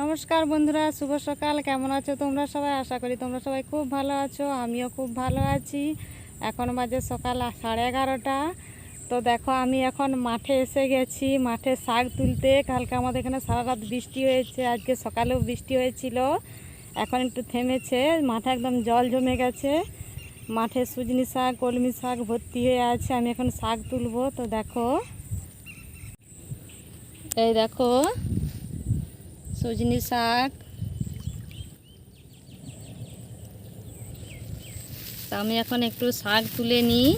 নমস্কার বন্ধুরা, শুভ সকাল। কেমন আছো তোমরা সবাই? আশা করি তোমরা সবাই খুব ভালো আছো, আমিও খুব ভালো আছি। এখন বাজে সকাল সাড়ে এগারোটা। তো দেখো, আমি এখন মাঠে এসে গেছি, মাঠে শাক তুলতে। কালকে আমাদের এখানে সারা রাত বৃষ্টি হয়েছে, আজকে সকালেও বৃষ্টি হয়েছিল। এখন একটু থেমেছে, মাঠে একদম জল জমে গেছে। মাঠে সুজনি শাক, কলমি শাক ভর্তি হয়ে আছে, আমি এখন শাক তুলবো। তো দেখো, এই দেখো সজনি শাক। তা আমি এখন একটু শাক তুলে নিই।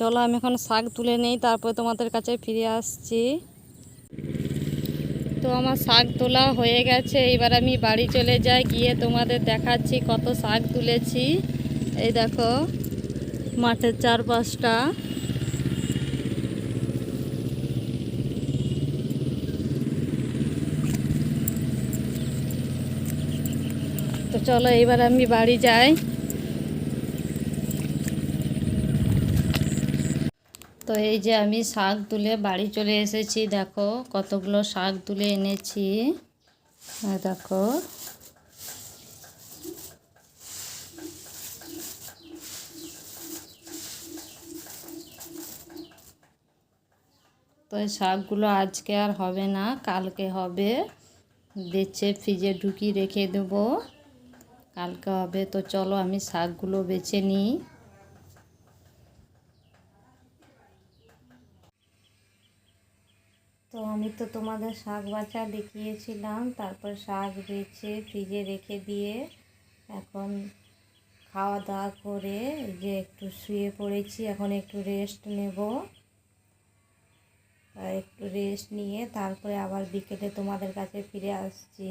চলো আমি এখন শাক তুলে নেই, তারপরে তোমাদের কাছে ফিরে আসছি। তো আমার শাক তোলা হয়ে গেছে, এবার আমি বাড়ি চলে যাই, গিয়ে তোমাদের দেখাচ্ছি কত শাক তুলেছি। এই দেখো, মাঠের চারপাশটা। তো চলো এবার আমি বাড়ি যাই। তো এই যে আমি শাক তুলে বাড়ি চলে এসেছি, দেখো কতগুলো শাক তুলে এনেছি। দেখো, তো এই শাকগুলো আজকে আর হবে না, কালকে হবে। বেছে ফ্রিজে ঢুকিয়ে রেখে দেবো। কালকে হবে, তো চলো আমি শাকগুলো বেছে নিই তো আমি তো তোমাদের শাক বাছা দেখিয়েছিলাম, তারপর শাক বেছে ফ্রিজে রেখে দিয়ে এখন খাওয়া দাওয়া করে যে একটু শুয়ে পড়েছি, এখন একটু রেস্ট নেব। একটু রেস্ট নিয়ে তারপরে আবার বিকেলে তোমাদের কাছে ফিরে আসছি।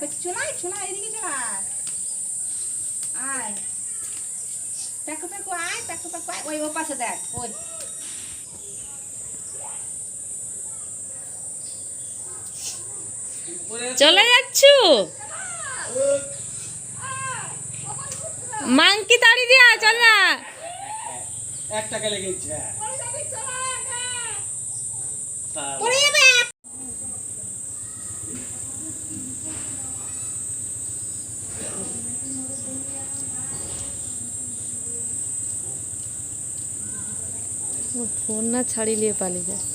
হ্যাঁ এদিকে আয়। প্যাকু প্যাকু আয় প্যাকু প্যাকু আয়। ওই ও পাশে দেখ ওই। চলে যাচ্ছ? মাংকি তাড়ি দিয়া চল না। এক টাকা লেগেছে পড়ে যাবে। ফোন না ছাড়িলিয়ে পালিয়ে যায়।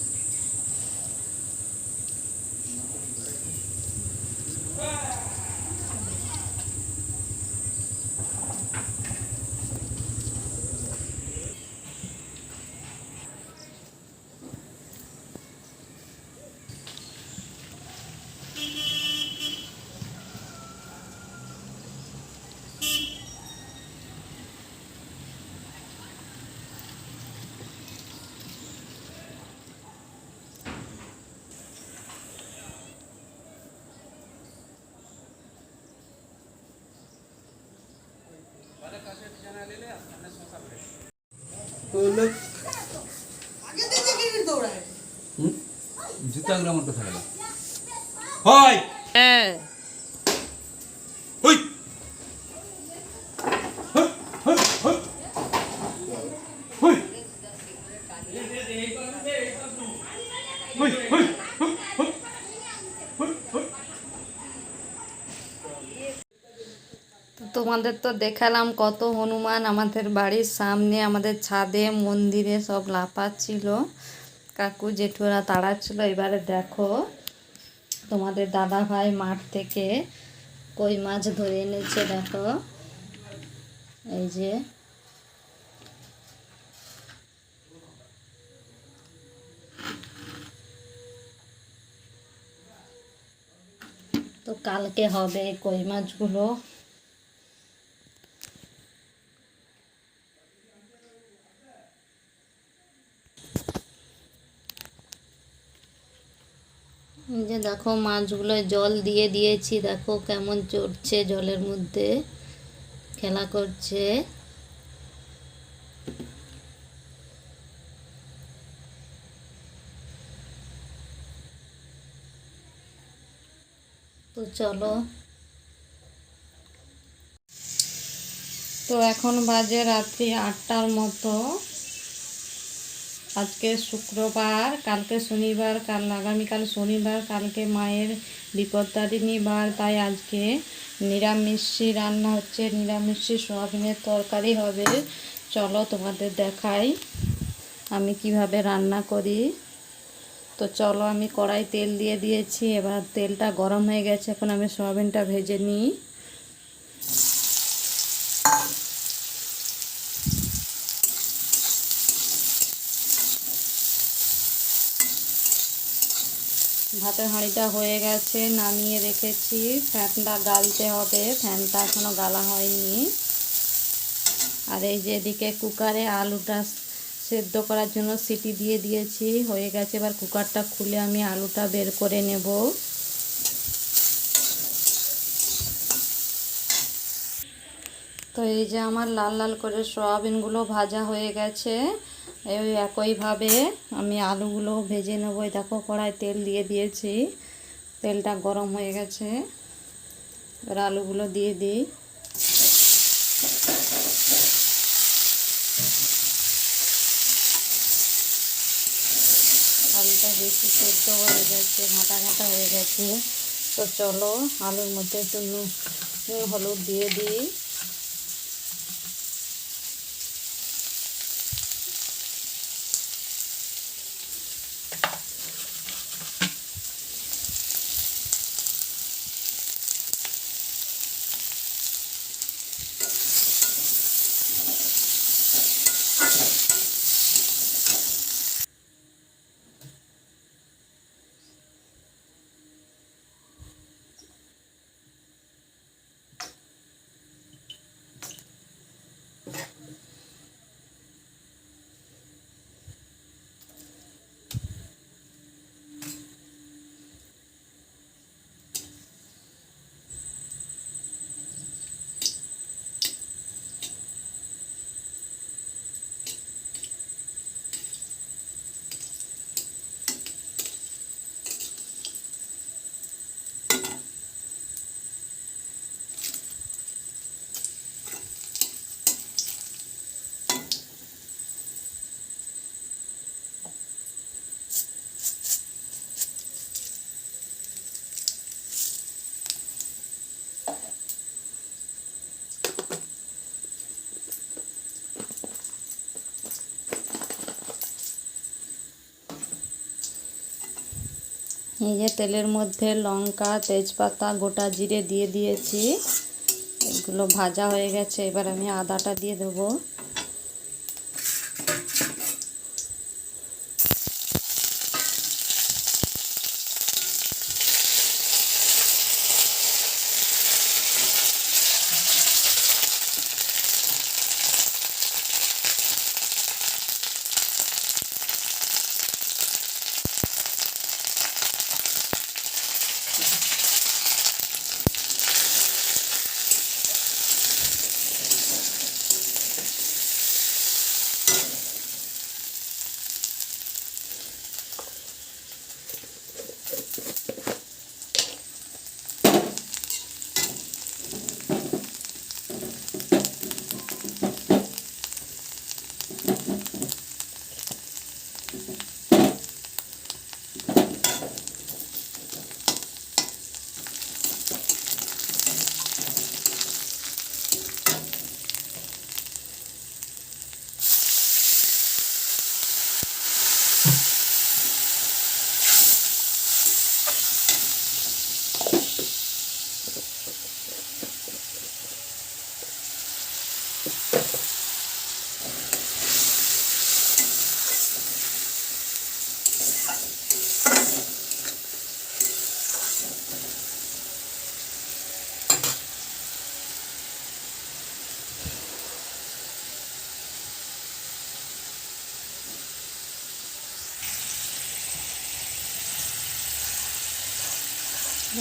জুতা গুলো আমার কোথায় গেল। হয়! হ্যাঁ। হুই, হুই, হুই, হুই, হুই। তো তোমাদের তো দেখালাম কত হনুমান আমাদের বাড়ির সামনে, আমাদের ছাদে, মন্দিরে সব লাফাচ্ছিল। কাকু জেঠুরা তাড়াচ্ছিল, এবারে দেখো তোমাদের দাদা ভাই মাঠ থেকে কই মাছ ধরে এনেছে দেখো। এই যে তো কালকে হবে কই মাছগুলো। দেখো মাছগুলো জল দিয়ে দিয়েছি, দেখো কেমন চড়ছে জলের মধ্যে। খেলা করছে। তো চলো। তো এখন বাজে রাত্রি আটটার মতো। আজকে শুক্রবার, কালকে শনিবার, কাল আগামীকাল শনিবার, কালকে মায়ের বিপত্তারিণী বার তাই আজকে নিরামিষি রান্না হচ্ছে। নিরামিষি সোয়াবিনের তরকারি হবে। চলো তোমাদের দেখাই আমি কীভাবে রান্না করি। তো চলো আমি কড়াই তেল দিয়ে দিয়েছি। এবার তেলটা গরম হয়ে গেছে, এখন আমি সোয়াবিনটা ভেজে নিই। ভাতের হাঁড়িটা হয়ে গেছে, নামিয়ে রেখেছি। ফ্যানটা গালতে হবে, ফ্যানটা এখনও গালা হয়নি। আর এই যে এদিকে কুকারে আলুটা সেদ্ধ করার জন্য সিটি দিয়ে দিয়েছি, হয়ে গেছে। এবার কুকারটা খুলে আমি আলুটা বের করে নেব। তো এই যে আমার লাল লাল করে সয়াবিনগুলো ভাজা হয়ে গেছে। এই একইভাবে আমি আলুগুলো ভেজে নেব। দেখো, কড়াই তেল দিয়ে দিয়েছি। তেলটা গরম হয়ে গেছে। এবার আলুগুলো দিয়ে দিই। আলুটা বেশি সেদ্ধ হয়ে গেছে, ঘাঁটা ঘাঁটা হয়ে গেছে। তো চলো, আলুর মধ্যে একটু হলুদ দিয়ে দিই। এই যে তেলের মধ্যে লঙ্কা, তেজপাতা, গোটা জিরে দিয়ে দিয়েছি। এগুলো ভাজা হয়ে গেছে, এবার আমি আদাটা দিয়ে দেবো।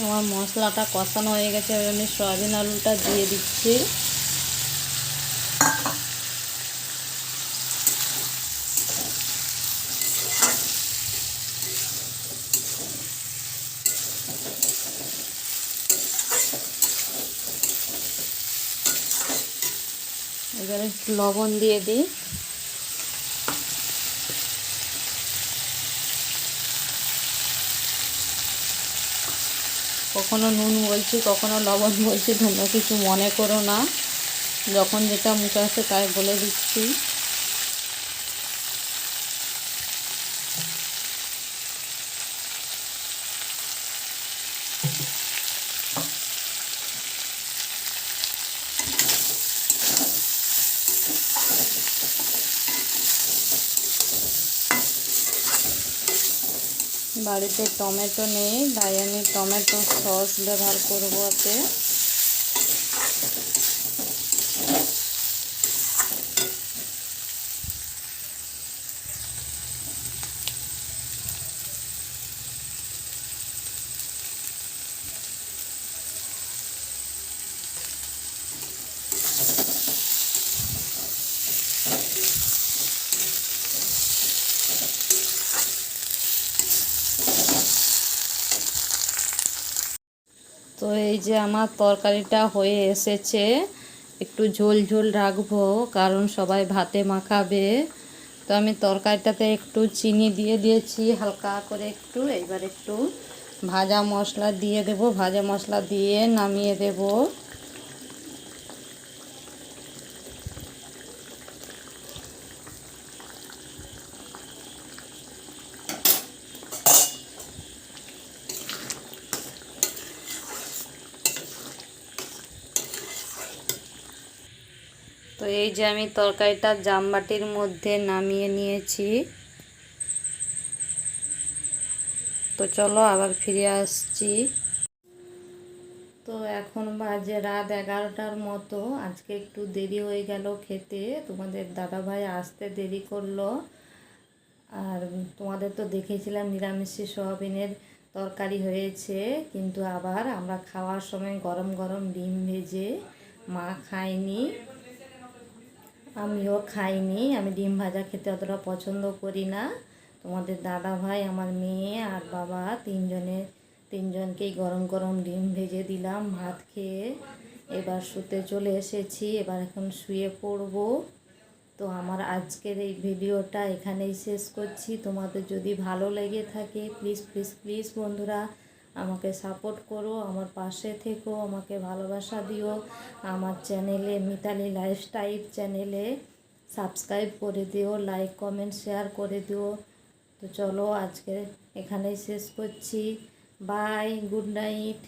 আমার মশলাটা কষানো হয়ে গেছে ওই জন্য সয়াবিন আলুটা দিয়ে দিচ্ছি। এবারে লবণ দিয়ে দিই। কখনো নুন বলছি, কখনো লবণ বলছি, তোমরা কিছু মনে করো না। যখন যেটা মুখে আসে তাই বলে দিচ্ছি। বাড়িতে টমেটো নেই তাই আমি টমেটো সস ব্যবহার করব ওতে তো এই যে আমার তরকারিটা হয়ে এসেছে, একটু ঝোল ঝোল রাখব, কারণ সবাই ভাতে মাখাবে। তো আমি তরকারিটাতে একটু চিনি দিয়ে দিয়েছি, হালকা করে একটু এবার একটু ভাজা মশলা দিয়ে দেব, ভাজা মশলা দিয়ে নামিয়ে দেব। তো এই যে আমি তরকারিটা জামবাটির মধ্যে নামিয়ে নিয়েছি। তো চলো আবার ফিরে আসছি। তো এখন বাজে রাত এগারোটার মতো। আজকে একটু দেরি হয়ে গেল খেতে। তোমাদের দাদাভাই আসতে দেরি করল। আর তোমাদের তো দেখেছিলাম নিরামিষি সোয়াবিনের তরকারি হয়েছে। কিন্তু আবার আমরা খাওয়ার সময় গরম গরম ডিম ভেজে মা খায়নি। আমিও খাইনি, আমি ডিম ভাজা খেতে অতটা পছন্দ করি না। তোমাদের দাদা ভাই, আমার মেয়ে আর বাবা তিনজনে, তিনজনকেই গরম গরম ডিম ভেজে দিলাম, ভাত খেয়ে এবার শুতে চলে এসেছি, এবার এখন শুয়ে পড়ব। তো আমার আজকের এই ভিডিওটা এখানেই শেষ করছি। তোমাদের যদি ভালো লেগে থাকে প্লিজ প্লিজ প্লিজ বন্ধুরা আমাকে সাপোর্ট করো, আমার পাশে থেকো, আমাকে ভালোবাসা দিও। আমার চ্যানেলে মিতালি লাইফস্টাইল চ্যানেলে সাবস্ক্রাইব করে দিও লাইক কমেন্ট শেয়ার করে দিও। তো চলো আজকে এখানেই শেষ করছি। Bye good night